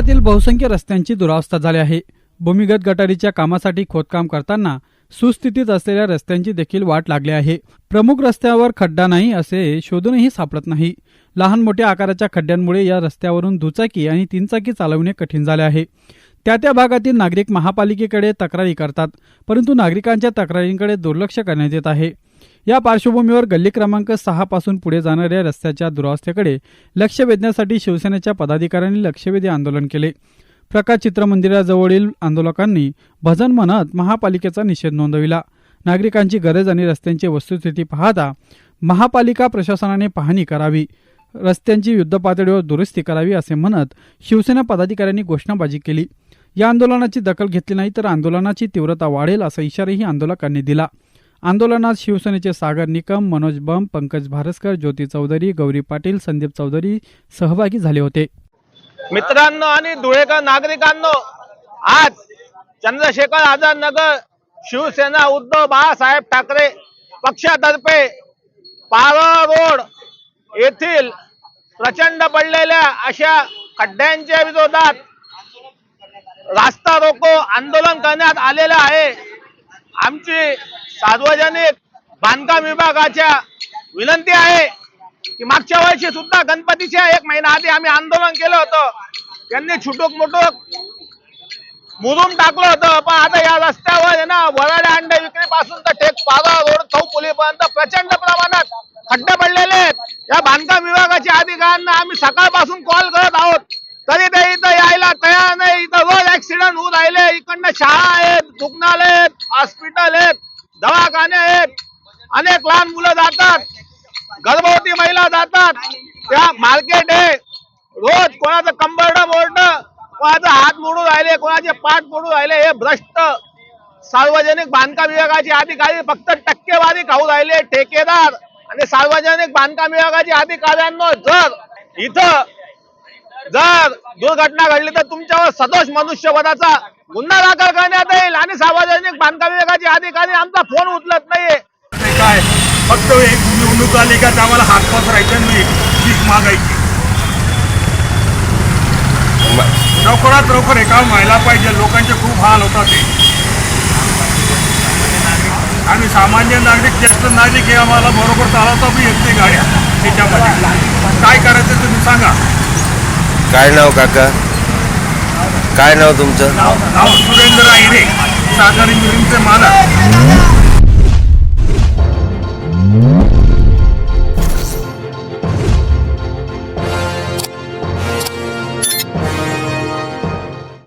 बहुसंख्य रस्त्यांची दुरावस्था झाली आहे. भूमिगत गटारीच्या कामासाठी खोदकाम करताना सुस्थितीत असलेल्या रस्त्यांची देखील वाट लागली आहे. प्रमुख रस्त्यावर खड्डा नाही असे शोधूनही सापडत नाही. लहान मोठ्या आकाराच्या खड्ड्यांमुळे या रस्त्यावरून दुचाकी आणि तीनचाकी चालवणे कठीण झाले आहे. त्या त्या भागातील नागरिक महापालिकेकडे तक्रारी करतात परंतु नागरिकांच्या तक्रारींकडे दुर्लक्ष करण्यात येत आहे. या पार्श्वभूमीवर गल्ली क्रमांक सहा पासून पुढे जाणाऱ्या रस्त्याच्या दुरावस्थेकडे लक्ष वेधण्यासाठी शिवसेनेच्या पदाधिकाऱ्यांनी लक्षवेधी आंदोलन केले. प्रकाश चित्रमंदिराजवळील आंदोलकांनी भजन म्हणत महापालिकेचा निषेध नोंदविला. नागरिकांची गरज आणि रस्त्यांची वस्तुस्थिती पाहता महापालिका प्रशासनाने पाहणी करावी. रस्त्यांची युद्धपातळीवर दुरुस्ती करावी असे म्हणत शिवसेना पदाधिकाऱ्यांनी घोषणाबाजी केली. या आंदोलनाची दखल घेतली नाही तर आंदोलनाची तीव्रता वाढेल असा इशाराही आंदोलकांनी दिला. आंदोलनात शिवसेनेचे सागर निकम मनोज बम पंकज भारसकर ज्योती चौधरी गौरी पाटील संदीप चौधरी सहभागी झाले होते. मित्रांनो आणि धुळेकर नागरिकांनो आज चंद्रशेखर आझाद नगर शिवसेना उद्धव बाळासाहेब ठाकरे पक्षातर्फे पाळा रोड येथील प्रचंड पडलेल्या अशा खड्ड्यांच्या विरोधात रास्ता रोको आंदोलन करण्यात आलेलं आहे. आमची सार्वजनिक बांधकाम विभागाच्या विनंती आहे की मागच्या वर्षी सुद्धा गणपतीच्या एक महिना आधी आम्ही आंदोलन केलं होतं. त्यांनी छुटूक मुटूक मुरुम टाकलं होतं. पण आता या रस्त्यावर आहे ना वराड्या अंडे विक्री पासून तर टेक पारा रोड चौपुलीपर्यंत प्रचंड प्रमाणात खड्डे पडलेले आहेत. या बांधकाम विभागाच्या अधिकाऱ्यांना आम्ही सकाळपासून कॉल करत आहोत. तरी ते इथं यायला तयार नाही. इथं रोज ऍक्सिडेंट होऊन राहिले. इकडनं शाळा आहेत रुग्णालय आहेत हॉस्पिटल आहेत. दवाखाने आहेत. अनेक लहान मुलं जातात. गर्भवती महिला जातात. त्या मार्केट आहे. रोज कोणाचं कंबरड बोर्ड कोणाचं हात मोडून राहिले कोणाचे पाठ मोडून राहिले हे भ्रष्ट. सार्वजनिक बांधकाम विभागाचे अधिकारी फक्त टक्केवारी खाऊ राहिले ठेकेदार. आणि सार्वजनिक बांधकाम विभागाचे अधिकाऱ्यांना जर इथं जर दुर्घटना घडली तर तुमच्यावर सदोष मनुष्यवधाचा गुन्हा दाखल करण्यात येईल आणि सार्वजनिक बांधकाम विभागाचे अधिकारी आमचा फोन उचलत नाहीये. ते काय? फक्त एक निवडणूक आली का आम्हाला हात पसरायचं नाही. भीक मागायची लवकरात लवकर हे काम व्हायला पाहिजे. लोकांचे खूप हाल होतात ते आम्ही सामान्य नागरिक ज्येष्ठ नागरिक हे आम्हाला बरोबर चालवता बी येत नाही गाड्या. त्याच्यामध्ये. काय करायचं तुम्ही सांगा. काय नाव काका? काय नाव तुमचं? नाव नाव सुरेंद्र आहिरे सागर इंजिनिअरिंगचे मालक.